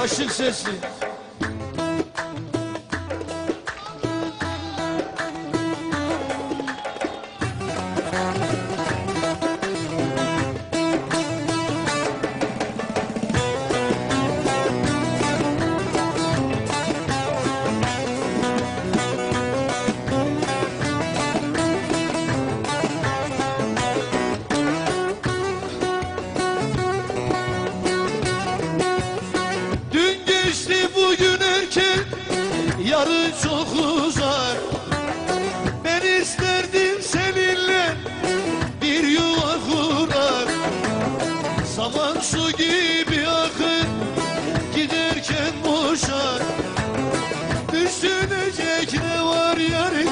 Aşırı sesli. Yarın çok uzak Ben isterdim seninle Bir yuva kurar. Zaman su gibi akın Giderken boşar. Düşünecek ne var yarın?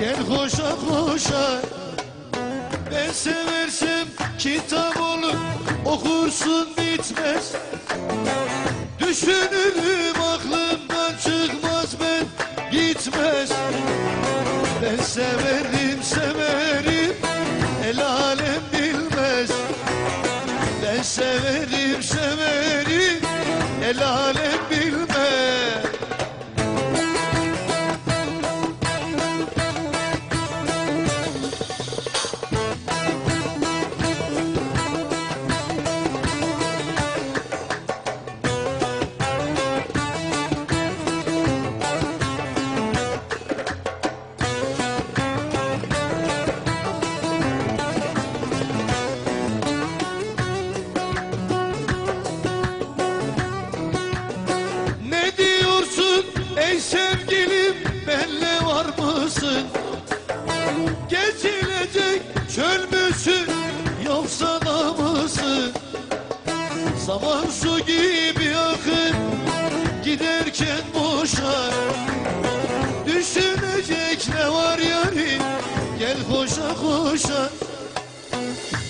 Gel koşa koşa. Ben seversem kitap olur Okursun bitmez. Düşünürüm gitmez. Ben severim severim. El alem bilmez. Ben severim severim. El alem Geçilecek çöl müsün yoksa da mısın? Zaman su gibi akın giderken boşar. Düşünecek ne var yarim gel koşa koşa.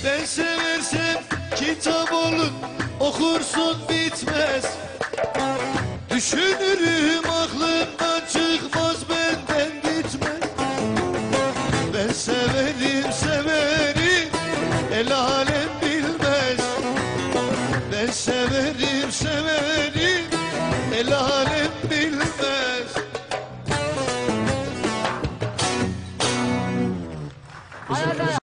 Ben seversem kitap olur okursun bitmez. Düşünürüm Severim el alem bilmez Hayır.